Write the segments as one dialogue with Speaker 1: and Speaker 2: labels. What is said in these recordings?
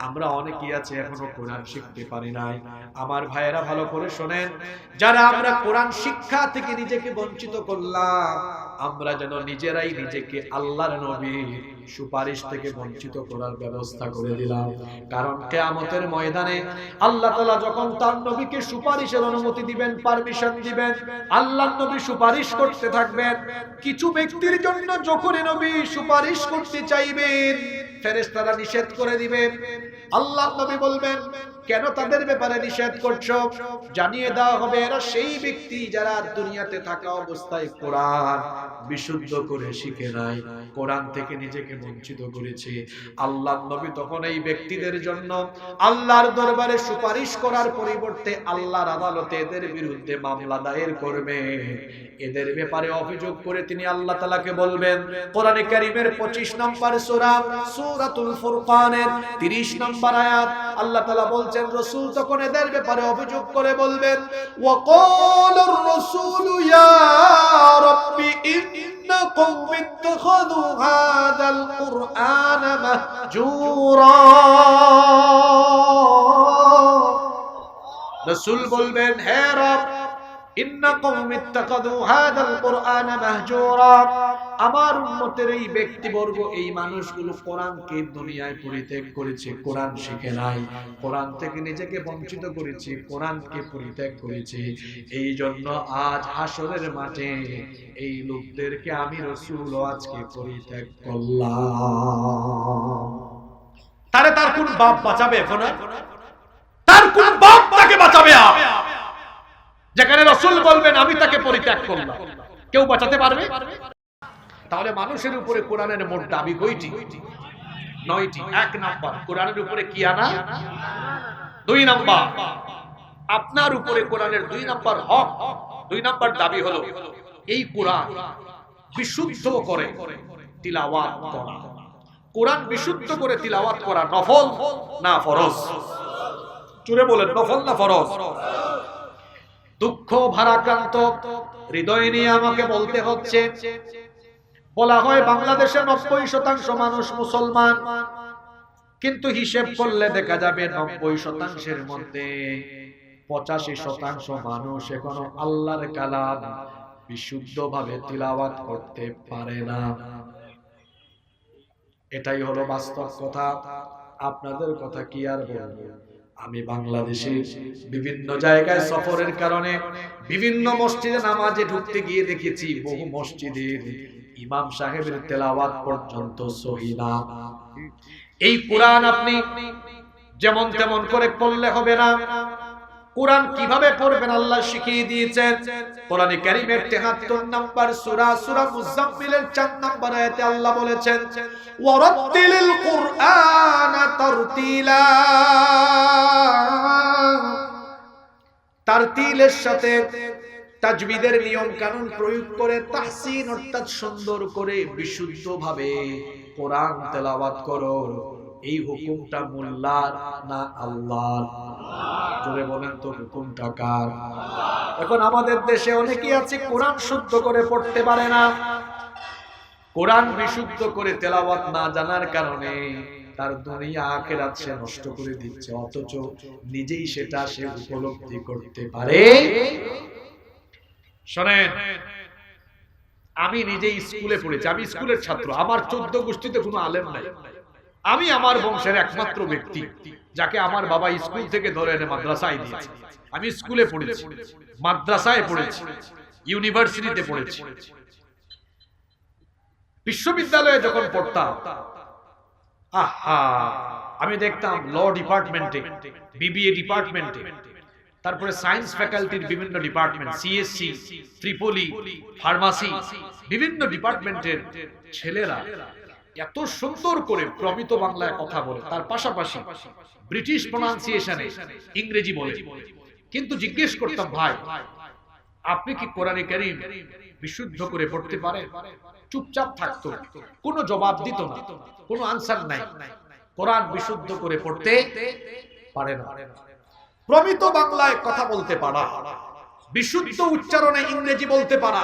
Speaker 1: আমরা অনেকেই আছে এখনও কোরআন শিখতে পারি নাই। আমার ভাইয়েরা ভালো করে শোনেন। যারা আমরা কোরআন শিক্ষা থেকে নিজেকে বঞ্চিত করলাম আমরা যেন নিজেরাই নিজেকে আল্লাহর নবী। সুপারিশ থেকে বঞ্চিত করার ব্যবস্থা করে দিলাম। কারণ কেয়ামতের ময়দানে আল্লাহ তাআলা যখন তার নবীকে সুপারিশের অনুমতি দিবেন পারমিশন দিবেন আল্লাহ নবী সুপারিশ করতে থাকবেন, কিছু ব্যক্তির জন্য যখনই নবী সুপারিশ করতে চাইবেন, ফেরেশতারা নিষেধ করে দিবে আল্লাহ নবী বলবেন, কেন তাদের ব্যাপারে নিষেধ করছ? জানিয়ে দেওয়া হবে, এরা সেই ব্যক্তি যারা দুনিয়াতে থাকা অবস্থায় কোরআন বিশুদ্ধ করে শিখে নাই। কোরআন থেকে নিজেকে বঞ্চিত করেছে। আল্লাহ নবী তখন এই ব্যক্তিদের জন্য আল্লাহর দরবারে সুপারিশ করার পরিবর্তে আল্লাহর আদালতে এদের বিরুদ্ধে মামলা দায়ের করবে। এদের ব্যাপারে অভিযোগ করে তিনি আল্লাহ তালাকে বলবেন, কোরআনে কারিমের পঁচিশ নম্বর সূরা, সূরাতুল ফুরকানের তিরিশ নম্বর আয়াত। আল্লাহ তালা বলছেন, রসূল তখন এদের ব্যাপারে অভিযোগ করে বলবেন ওয়াকালার রাসূলু ইয়া রাব্বি ইন্না কওমি ইত্তাখাযু হাযাল কুরআন মাহজুরা রসূল বলবেন হে রব আমার এই ব্যক্তিবর্গ এই মানুষগুলো কোরআনকে দুনিয়ায় পরিত্যাগ করেছে, কোরআন শিখে নাই কোরআন থেকে নিজেকে বঞ্চিত করেছে, কোরআনকে পরিত্যাগ করেছে এই জন্য আজ হাসরের মাঠে এই লোকদেরকে আমি রসুল আজকে পরিত্যাগ করলাম তারে তার কোন বাপ বাঁচাবে এখন আর? তার কোন বাপ তাকে বাঁচাবে? যেখানে রসুল বলবেন, আমি তাকে পরিত্যাগ করলাম। কেউ বাঁচাতে পারবে? তাহলে মানুষের উপরে কোরআনের মোট দাবি কয়টি? নয়টি। এক নাম্বার, কোরআনের উপরে কি আনা? দুই নাম্বার, আপনার উপরে কোরআনের দুই নাম্বার হক। দুই নাম্বার দাবি হলো, এই কোরআন বিশুদ্ধ করে তিলাওয়াত করা। কোরআন বিশুদ্ধ করে তিলাওয়াত করা নফল না ফরজ? চুরে বলেন, নফল না ফরজ? দুঃখ ভারাক্রান্ত। হৃদয় নিয়ে আমাকে বলতে হচ্ছে, বলা হয় বাংলাদেশে নব্বই শতাংশ মানুষ মুসলমান, কিন্তু হিসেব করলে দেখা যাবে নব্বই শতাংশের মধ্যে পঁচাশি শতাংশ মানুষ এখনও আল্লাহর কালাম বিশুদ্ধ ভাবে তিলাওয়াত করতে পারে না। এটাই হলো বাস্তব কথা। আপনাদের কথা কি আর বলব? আমি বাংলাদেশে বিভিন্ন জায়গায় সফরের কারণে বিভিন্ন মসজিদে নামাজে ঢুকতে গিয়ে দেখেছি, বহু মসজিদের ইমাম সাহেবের তেলাওয়াত পর্যন্ত সহিদা এই কোরআন আপনি যেমন তেমন করে পড়লে হবে না কোরআন কীভাবে পড়বেন আল্লাহ শিখিয়ে দিয়েছেন। কোরআনে কারীমের 73 নাম্বার সূরা সূরা মুজাম্মিলের 4 নাম্বার আয়াতে আল্লাহ বলেছেন, ওয়ারাত্তিলিল কুরআনা তারতিলা। তারতিলের সাথে তাজবিদের নিয়ম কানুন প্রয়োগ করে তাহসিন অর্থাৎ সুন্দর করে বিশুদ্ধভাবে কোরআন তেলাওয়াত করো। এই হুকুমটা মোল্লার না আল্লাহর? জোরে বলেন তো হুকুমটা কার? এখন আমাদের দেশে অনেকেই আছে কোরআন শুদ্ধ করে পড়তে পারে না। কোরআন বিশুদ্ধ করে তেলাওয়াত না জানার কারণে তার দুনিয়া আখেরাত সে নষ্ট করে দিচ্ছে, অথচ নিজেই সেটা সে উপলব্ধি করতে পারে। শোনেন, আমি নিজেই স্কুলে পড়েছি, আমি স্কুলের ছাত্র, আমার চোদ্দ গোষ্ঠীতে কোনো আলেম নাই। আমি আমার বংশের একমাত্র ব্যক্তি, যাকে আমার বাবা স্কুল থেকে ধরে এনে মাদ্রাসায় দিয়েছে। আমি স্কুলে পড়েছি, মাদ্রাসায় পড়েছি, ইউনিভার্সিটিতে পড়েছি। বিশ্ববিদ্যালয়ে যখন পড়তাম, আহা, আমি দেখতাম ল ডিপার্টমেন্টে, বিবিএ ডিপার্টমেন্টে, তারপরে সায়েন্স ফ্যাকাল্টির বিভিন্ন ডিপার্টমেন্ট সিএসসি ত্রিপলি, ফার্মাসি, বিভিন্ন ডিপার্টমেন্টের ছেলেরা এত সুন্দর করে প্রমিত বাংলায় কথা বলে, তার পাশাপাশি ব্রিটিশ প্রনাউন্সিয়েশনে ইংরেজি বলে। কিন্তু জিজ্ঞেস করতাম, ভাই, আপনি কি কোরআনে কারীম বিশুদ্ধ করে পড়তে পারেন? চুপচাপ থাকতো, কোনো জবাব দিত না, কোনো আনসার নাই। কোরআন বিশুদ্ধ করে পড়তে পারে না। প্রমিত বাংলায় কথা বলতে পারা, বিশুদ্ধ উচ্চারণে ইংরেজি বলতে পারা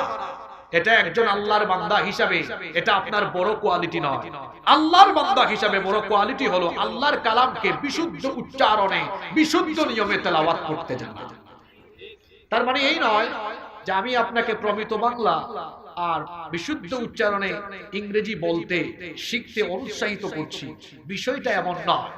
Speaker 1: এটা একজন আল্লাহর বান্দা হিসাবে এটা আপনার বড় কোয়ালিটি নয়। আল্লাহর বান্দা হিসাবে বড় কোয়ালিটি হলো আল্লাহর কালামকে বিশুদ্ধ উচ্চারণে বিশুদ্ধ নিয়মে তেলাওয়াত করতে জানা তার মানে এই নয় যে আমি আপনাকে প্রমিত বাংলা আর বিশুদ্ধ উচ্চারণে ইংরেজি বলতে শিখতে অনুৎসাহিত করছি। বিষয়টা এমন নয়।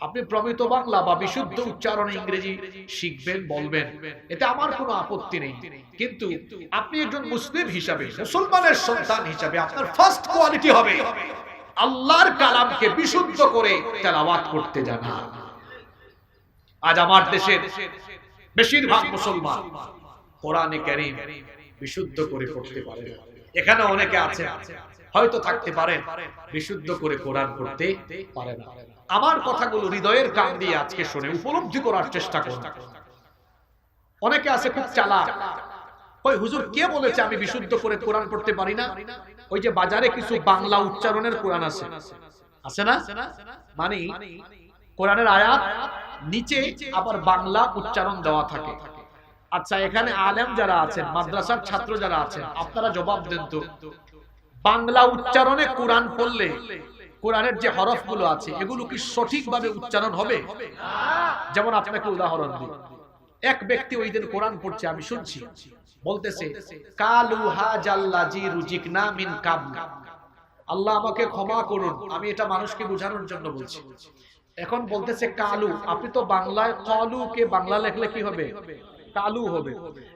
Speaker 1: আপনি প্রমিত বাংলা বা বিশুদ্ধ উচ্চারণে ইংরেজি শিখবেন, বলবেন। এতে আমার কোনো আপত্তি নেই। কিন্তু আপনি একজন মুসলিম হিসাবে, মুসলমানের সন্তান হিসাবে আপনার ফার্স্ট কোয়ালিটি হবে আল্লাহর কালামকে বিশুদ্ধ করে তেলাওয়াত করতে জানা আজ আমার দেশের বেশিরভাগ মুসলমান কোরআনে কারীম বিশুদ্ধ করে পড়তে পারে। না। এখানে অনেকে আছে, হয়তো থাকতে পারে, বিশুদ্ধ করে কোরআন পড়তে পারে না। আমার কথাগুলো হৃদয়ের কান দিয়ে আজকে শুনে উপলব্ধি করার চেষ্টা করুন। অনেকে আছে খুব চালাক। ওই হুজুর, কে বলেছে আমি বিশুদ্ধ করে কোরআন পড়তে পারি না? ওই যে বাজারে কিছু বাংলা উচ্চারণের কোরআন আছে। আছে না? মানে কোরআনের আয়াত নিচে আবার বাংলা উচ্চারণ দেওয়া থাকে। আচ্ছা এখানে আলেম যারা আছেন, মাদ্রাসার ছাত্র যারা আছেন, আপনারা জবাব দেন তো। বাংলা উচ্চারণে কোরআন পড়লে কোরআনের যে হরফগুলো আছে, এগুলো কি সঠিকভাবে উচ্চারণ হবে? যেমন আপনাকে উদাহরণ দিই। এক ব্যক্তি ওই দিন কোরআন পড়ছে, আমি শুনছি। বলতেছে, কালু আল্লাহ আমাকে ক্ষমা করুন, আমি এটা মানুষকে বোঝানোর জন্য বলছি। এখন বলতেছে, কালু, আপনি তো বাংলায় কলু কে বাংলা লেখলে কি হবে? কালু হবে।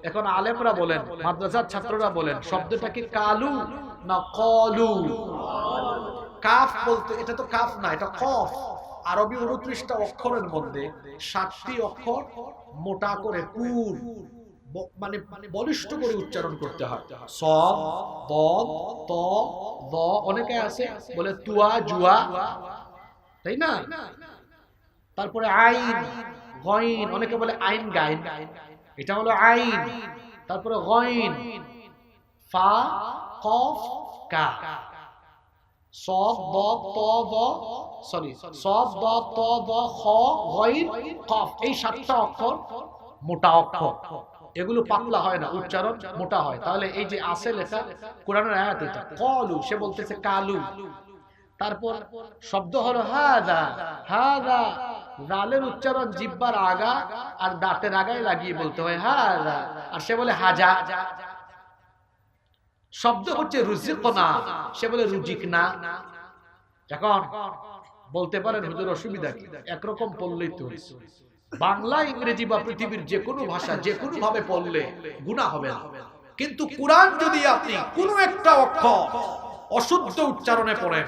Speaker 1: এখন আলেমরা বলেন, মাদ্রাসার ছাত্ররা বলেন, শব্দটা কি কালু না কলু? কাফ বলতে, এটা তো কাফ না, এটা কফ। আরবি উনত্রিশটা অক্ষরের মধ্যে সাতটি অক্ষর মোটা করে পুর মানে মানে বলিষ্ঠ করে উচ্চারণ করতে হয়। সব বদ ত দ অনেকে আছে, বলে তুয়া, জুয়া, তাই না? তারপরে আইন, গইন, অনেকে বলে আইন গাইন। এটা হলো আইন। তারপরে গইন, ফা, কফ, কা। সব দ ত দ সরি সব দ ত দ খ গইন কফ, এই সাতটা অক্ষর মোটা অক্ষর। এগুলো পাতলা হয় না, উচ্চারণ মোটা হয়। তাহলে এই যে আছে লেখা, কোরআনের আয়াত এটা। কলু, সে বলতেছে কালু। তারপর শব্দ হলো হাদা। হাদা জালের উচ্চারণ জিব্বার আগা আর দাঁতের আগায় লাগিয়ে বলতে হয় হাদা। আর সে বলে হাজা। শব্দ হচ্ছে রুজিক না সে বলে রুজিক না এখন বলতে পারেন হুজুর অসুবিধা কি? একরকম পড়লেই তো। বাংলা ইংরেজি বা পৃথিবীর যে কোনো ভাষা যে কোনো ভাবে পড়লে গুণা হবে না। কিন্তু কোরআন যদি আপনি কোনো একটা অক্ষর অশুদ্ধ উচ্চারণে পড়েন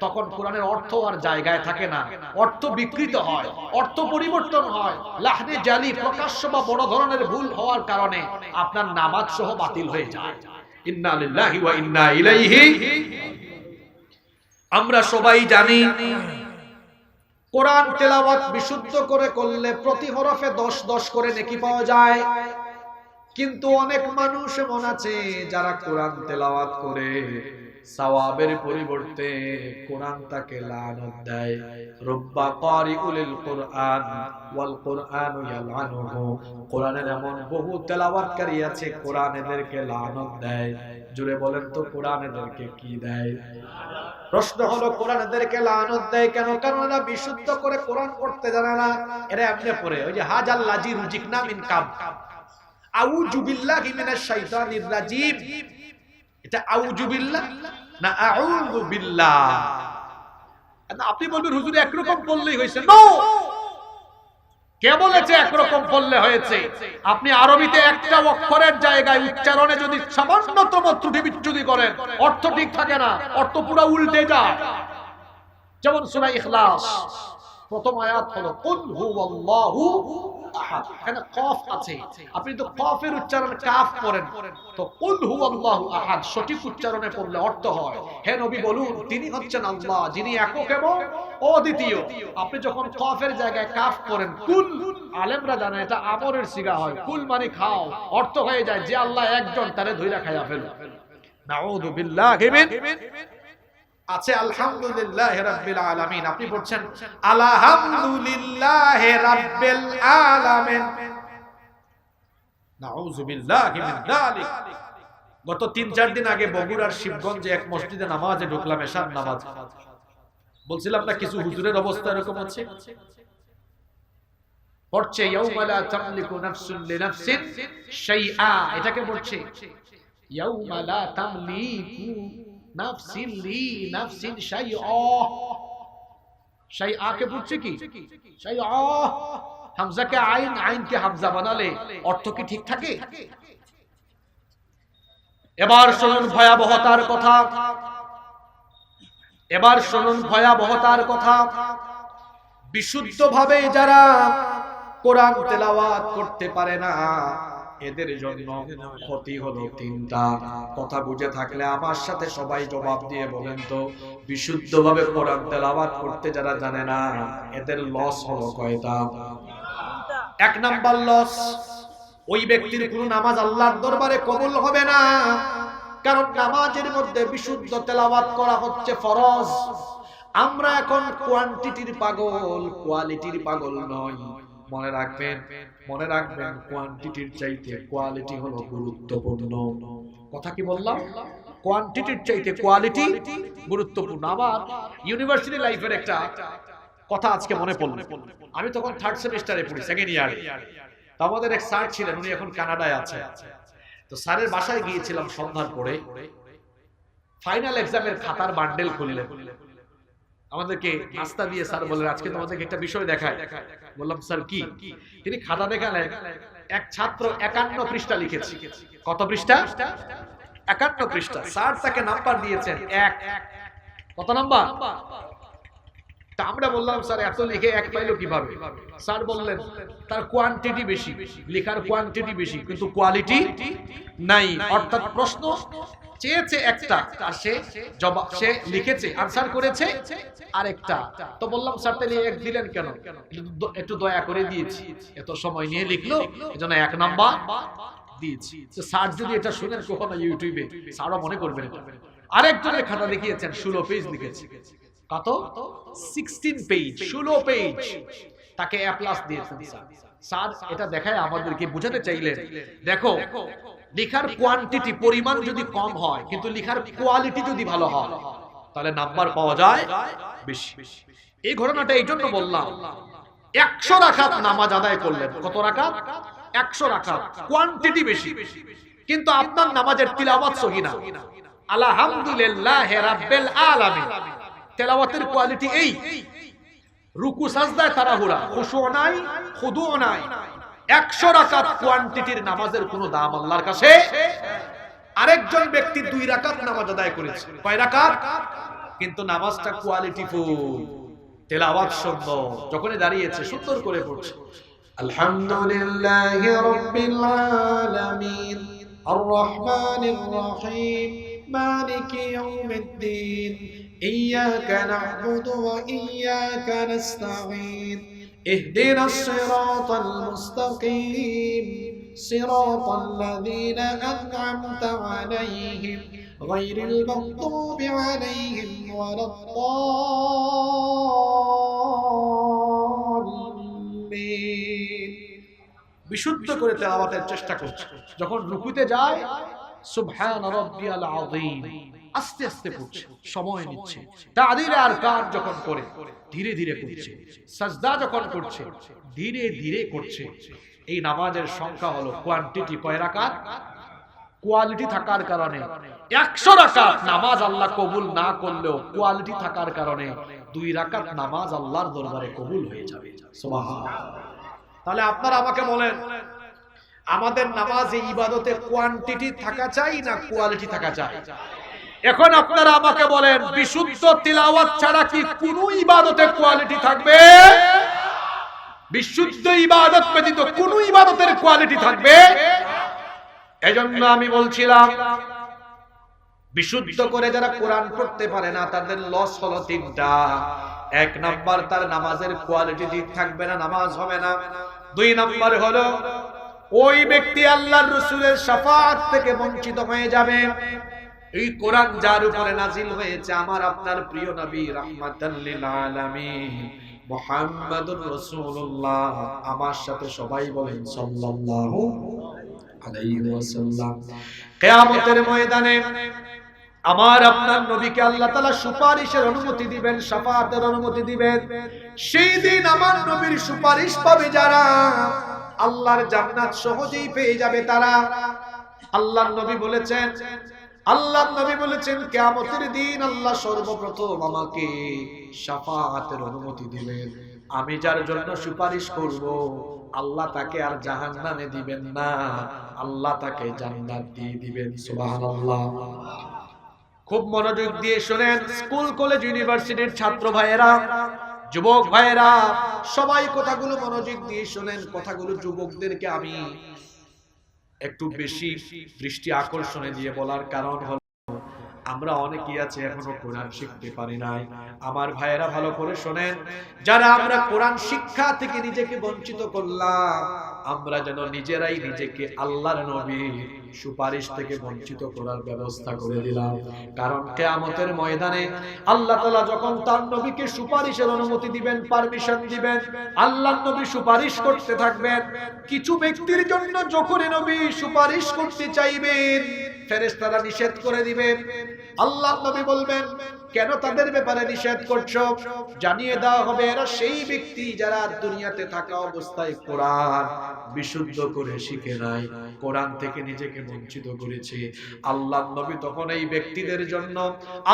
Speaker 1: তখন কোরআনের অর্থ আর জায়গায় থাকে না। অর্থ বিকৃত হয় অর্থ পরিবর্তন হয়। লাহনে জালি প্রকাশ্য বা বড় ধরনের ভুল হওয়ার কারণে আপনার নামাজ সহ বাতিল হয়ে যায়। আমরা সবাই জানি, কোরআন তেলাওয়াত বিশুদ্ধ করে করলে প্রতি হরফে দশ দশ করে নেকি পাওয়া যায়। কিন্তু অনেক মানুষ এমন আছে যারা কোরআন তেলাওয়াত করে। সওয়াবের পরিবর্তে কোরআন তাকে লানত দেয়। রব্বা কারিউল কোরআন ওয়াল কোরআনু ইয়ালআনুহু। কোরআনের এমন বহু তেলাওয়াতকারী আছে, কোরআন এদেরকে লানত দেয়। জুড়ে বলেন তো, কোরআন এদেরকে কি দেয়? প্রশ্ন হলো, কোরআন এদেরকে লানত দেয় কেন? কারণ এরা বিশুদ্ধ করে কোরআন পড়তে জানে না। এরা এমনি পড়ে, ওই যে হাজাল লাজি রুজিকনা মিন কাব আউযু বিল্লাহি মিনাশ শাইতানির রাজিম। এটা আউযু বিল্লাহ না আউযু বিল্লাহ। আপনি বলবেন হুজুর একরকম বললেই হয়েছে। নো কে বলেছে একরকম বললে হয়েছে? আপনি আরবিতে একটা অক্ষরের জায়গায় উচ্চারণে যদি সামান্যতম ত্রুটি বিচ্যুতি করেন অর্থ ঠিক থাকে না অর্থ পুরো উল্টে যায়। যেমন সুরা ইখলাস। প্রথম আয়াত হলো, কুল আহাদ। এখানে কফ আছে। আপনি তো কফের উচ্চারণ কাফ করেন। তো কুল আহাদ, সঠিক উচ্চারণে পড়লে অর্থ হয়, হে নবী বলুন, তিনি হচ্ছেন আল্লাহ, যিনি একক এবং অদ্বিতীয়। আপনি যখন কফের জায়গায় কাফ করেন, কুল, আলেমরা জানে এটা আমরের সিগা হয়। কুল মানে খাও। অর্থ হয়ে যায়, যে আল্লাহ একজন, তারে ধইরা খাইয়া ফেলো। নাউযু বিল্লাহি মিন আছে আলহামদুলিল্লাহ রাব্বিল আলামিন। আপনি পড়ছেন আলহামদুলিল্লাহ রাব্বিল আলামিন। নাউযু বিল্লাহি মিন যালিক। গত তিন চার দিন আগে বগুড়ার শিবগঞ্জে এক মসজিদে নামাজে ঢুকলাম এশার নামাজ। বলছিলাম না কিছু হুজুরের অবস্থা এরকম আছে? পড়ছে ইয়াউমা লা তামলিকু নাফসুন লিনাফসিন শাইআ। এটাকে পড়ছে ইয়াউমা লা তামলিকু নাফসিন লি নাফসিন শাইআ। শাইআ কে পড়ছে কি? শাইআ। হামজাকে আইন আইনকে হামজা বানালে অর্থ কি ঠিক থাকে? এবার শুনুন ভয়াবহতার কথা। এবার শুনুন ভয়াবহতার কথা। বিশুদ্ধভাবে যারা কোরআন তেলাওয়াত করতে পারে না এদের জন্য ক্ষতি হলো তিনটা কথা বুঝে থাকলে আমার সাথে সবাই জবাব দিয়ে বলেন তো বিশুদ্ধভাবে কোরআন তেলাওয়াত করতে যারা জানে না এদের লস হলো কয়টা? এক নাম্বার লস ওই ব্যক্তির কোন নামাজ আল্লাহর দরবারে কবুল হবে না কারণ নামাজের মধ্যে বিশুদ্ধ তেলাওয়াত করা হচ্ছে ফরজ। আমরা এখন কোয়ান্টিটির পাগল কোয়ালিটির পাগল নয় মনে রাখবেন মনে রাখবেন কোয়ান্টিটির চাইতে কোয়ালিটি হলো গুরুত্বপূর্ণ। কথা কি বললাম? কোয়ান্টিটির চাইতে কোয়ালিটি গুরুত্বপূর্ণ। আমার ইউনিভার্সিটি লাইফের একটা কথা আজকে মনে পড়ল। আমি তখন থার্ড সেমিস্টারে পড়ি সেকেন্ড ইয়ারে তো আমাদের এক স্যার ছিলেন, উনি এখন কানাডায় আছে। তো স্যারের বাসায় গিয়েছিলাম সন্ধ্যার পরে। ফাইনাল এক্সামের খাতার বান্ডেল খুললেন। আমাদেরকে নাস্তা দিয়ে স্যার বললেন আজকে তোমাদেরকে একটা বিষয় দেখায়। বললাম স্যার কি? তিনি খাতা দেখালেন এক ছাত্র একান্ন পৃষ্ঠা লিখেছে। কত পৃষ্ঠা? একান্ন পৃষ্ঠা। স্যার তাকে নাম্বার দিয়েছেন। এক। কত নাম্বার? তা আমরা বললাম স্যার এত লিখে এক পাইলো কীভাবে? স্যার বললেন তার কোয়ান্টিটি বেশি। লেখার কোয়ান্টিটি বেশি কিন্তু কোয়ালিটি নাই। অর্থাৎ প্রশ্ন চেয়েছে একটা, আর সে জবাব সে লিখেছে আনসার করেছে আরেকটা। তো বললাম স্যার তাহলে এক দিলেন কেন? একটু- দয়া করে দিয়েছি। এত সময় নিয়ে লিখলো, এজন্য এক নাম্বার দিয়েছি। তো স্যার যদি এটা শুনেন কখনো ইউটিউবে, স্যারও মনে করবেন। আরেকজনের খাতা দেখিয়েছেন, ষোলো পেজ লিখেছে। কত? সিক্সটিন পেজ ষোলো পেজ তাকে এ প্লাস দিয়েছেন, স্যার। স্যার, এটা দেখায় আমাদেরকে বোঝাতে চাইলেন। দেখো লেখার কোয়ান্টিটি পরিমাণ যদি কম হয় কিন্তু লেখার কোয়ালিটি যদি ভালো হয় তাহলে নাম্বার পাওয়া যায় বেশি। এই ঘটনাটা এই জন্য বললাম একশো রাখাত নামাজ আদায় করলেন। কত রাখাত? একশো রাখাত। কোয়ান্টিটি বেশি। কিন্তু আপনার নামাজের তিলাওয়াত সহি না। আলহামদুলিল্লাহ রাব্বিল আলামিন। তেলাওয়াতের কোয়ালিটি এই। রুকু সাজদায় তাড়াহুড়া। খুশু নাই খুদু নাই। একশো রাকাত কোয়ান্টিটির নামাজের কোনো দাম আল্লাহর কাছে আরেকজন ব্যক্তি দুই রাকাত নামাজ আদায় করেছে কয় রাকাত কিন্তু নামাজটা কোয়ালিটি ফুল তেলাওয়াত সুন্দর যখনই দাঁড়িয়েছে সুন্দর করে পড়ছে আলহামদুলিল্লাহি রাব্বিল আলামিন আর রহমানির রহিম মালিকি ইয়াউমিদ্দিন إياك نعبد وإياك نستعين اهدنا الصراط المستقيم صراط الذين أنعمت عليهم غير المغضوب عليهم ولا الضالين বিশুদ্ধ করে তেলাওয়াতের চেষ্টা করছে যখন রুকুতে যায় সুবহান রাব্বিয়াল আযীম আস্তে আস্তে পড়ছে সময় নিচ্ছে। তাদিল আর কার যখন করে ধীরে ধীরে করছে। সাজদা যখন করছে ধীরে ধীরে করছে। এই নামাজের সংখ্যা হলো কোয়ান্টিটি কয় রাকাত? কোয়ালিটি থাকার কারণে। একশো রাকাত নামাজ আল্লাহ কবুল না করলেও কোয়ালিটি থাকার কারণে দুই রাকাত নামাজ আল্লাহর দরবারে কবুল হয়ে যাবে। তাহলে আপনারা আমাকে বলেন আমাদের নামাজে ইবাদতে কোয়ান্টিটি থাকা চাই না কোয়ালিটি থাকা চাই? এখন আপনারা আমাকে বলেন, বিশুদ্ধ তিলাওয়াত ছাড়া কি কোন ইবাদতে কোয়ালিটি থাকবে? বিশুদ্ধ ইবাদত ব্যতীত কোন ইবাদতের কোয়ালিটি থাকবে? এজন্য আমি বলছিলাম, বিশুদ্ধ করে যারা কোরআন পড়তে পারে না, তাদের লস হলো তিনটা। এক নাম্বার, তার নামাজের কোয়ালিটি ঠিক থাকবে না, নামাজ হবে না। দুই নাম্বার হলো, ওই ব্যক্তি আল্লাহর রসুলের শাফাত থেকে বঞ্চিত হয়ে যাবে। এই কোরআন যার উপরে নাজিল হয়েছে আমার আপনার প্রিয় নবী লিল আলামিন, মুহাম্মাদুর রাসূলুল্লাহ। আমার সাথে সবাই বলেন সাল্লাল্লাহু আলাইহি ওয়াসাল্লাম। কেয়ামতের ময়দানে আমার আপনার নবীকে আল্লাহ সুপারিশের অনুমতি দিবেন অনুমতি দিবেন। সেই দিন আমার নবীর সুপারিশ পাবে যারা। আল্লাহর জান্নাত সহজেই পেয়ে যাবে তারা। আল্লাহর নবী বলেছেন আল্লাহর নবী বলেছেন, কিয়ামতের দিন আল্লাহ সর্বপ্রথম আমাকে সাফাতের অনুমতি দিবেন। আমি যার জন্য সুপারিশ করব, আল্লাহ তাকে আর জাহান্নামে দিবেন না। আল্লাহ তাকে জান্নাত দিয়ে দিবেন, সুবহানাল্লাহ। খুব মনোযোগ দিয়ে শোনেন, স্কুল, কলেজ, ইউনিভার্সিটির ছাত্র ভাইয়েরা, যুবক ভাইয়েরা, সবাই কথাগুলো মনোযোগ দিয়ে শোনেন, কথাগুলো যুবকদেরকে আমি একটু বেশি দৃষ্টি আকর্ষণে দিয়ে বলার কারণ হল আমরা অনেকেই আছে এখনও কোরআন শিখতে পারি নাই। আমার ভাইয়েরা ভালো করে শোনেন যারা আমরা কোরআন শিক্ষা থেকে নিজেকে বঞ্চিত করলাম আমরা যেন নিজেরাই নিজেকে আল্লাহর নবী সুপারিশ থেকে বঞ্চিত করার ব্যবস্থা করে দিলাম। কারণ কেয়ামতের ময়দানে আল্লাহ তাআলা যখন তার নবীকে সুপারিশের অনুমতি দিবেন পারমিশন দিবেন, আল্লাহর নবী সুপারিশ করতে থাকবেন, কিছু ব্যক্তির জন্য যখনই নবী সুপারিশ করতে চাইবেন, ফেরেশতারা নিষেধ করে দিবে আল্লাহ নবী বলবেন, কেন তাদের ব্যাপারে নিষেধ করছ? জানিয়ে দেওয়া হবে, এরা সেই ব্যক্তি যারা দুনিয়াতে থাকা অবস্থায় কোরআন বিশুদ্ধ করে শিখে নাই। কোরআন থেকে নিজেকে বঞ্চিত করেছে। আল্লাহ নবী তখন এই ব্যক্তিদের জন্য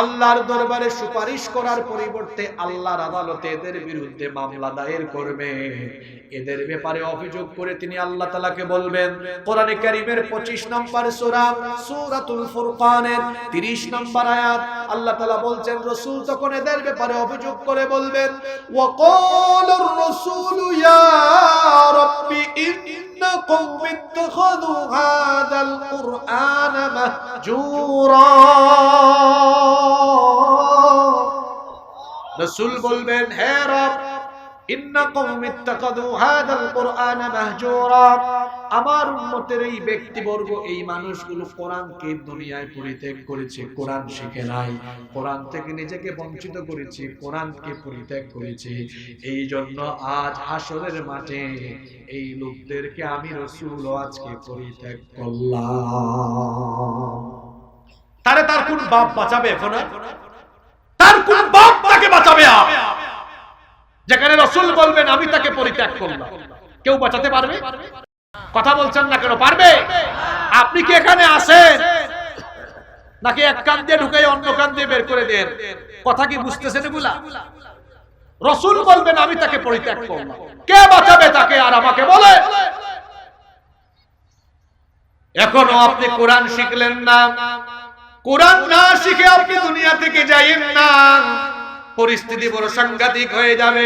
Speaker 1: আল্লাহর দরবারে সুপারিশ করার পরিবর্তে আল্লাহর আদালতে এদের বিরুদ্ধে মামলা দায়ের করবে। এদের ব্যাপারে অভিযোগ করে তিনি আল্লাহ তালাকে বলবেন কোরআনে কারিমের পঁচিশ নম্বর সূরা সূরাতুল ফুরকানের তিরিশ নম্বর আয়াত। আল্লাহ তাআলা বলছেন রসূল তখন এদের ব্যাপারে অভিযোগ করে বলবেন ওয়াকালার রাসূলু ইয়া রাব্বি ইন্না কওমি ইত্তাখাযু হাযাল কুরআন মাহজুরা রসূল বলবেন হে আমার এই ব্যক্তিবর্গ এই মানুষগুলো কোরআনকে দুনিয়ায় পরিত্যাগ করেছে, কোরআন শিখে নাই। কোরআন থেকে নিজেকে বঞ্চিত করেছে, কোরআনকে পরিত্যাগ করেছে। এই জন্য আজ হাসরের মাঠে এই লোকদেরকে আমি রসুল আজকে পরিত্যাগ করলাম। তারে তার কোন বাপ বাঁচাবে এখন তার কোন বাপ তাকে বাঁচাবে আর? যেখানে রসুল বলবেন, আমি তাকে পরিত্যাগ করলাম। কেউ বাঁচাতে পারবে? কথা বলছেন না কেন? পারবে? আপনি কি এখানে আসেন নাকি এক কান দিয়ে ঢুকাই অন্য কান দিয়ে বের করে দেন? কথা কি বুঝতেছেন এগুলা? রসুল বলবেন, আমি তাকে পরিত্যাগ করলাম। কে বাঁচাবে তাকে আর আমাকে বলে? এখনও আপনি কোরআন শিখলেন না। কোরআন না শিখে আপনি দুনিয়া থেকে যাইয়েন না। পরিস্থিতি বড় সাংঘাতিক হয়ে যাবে।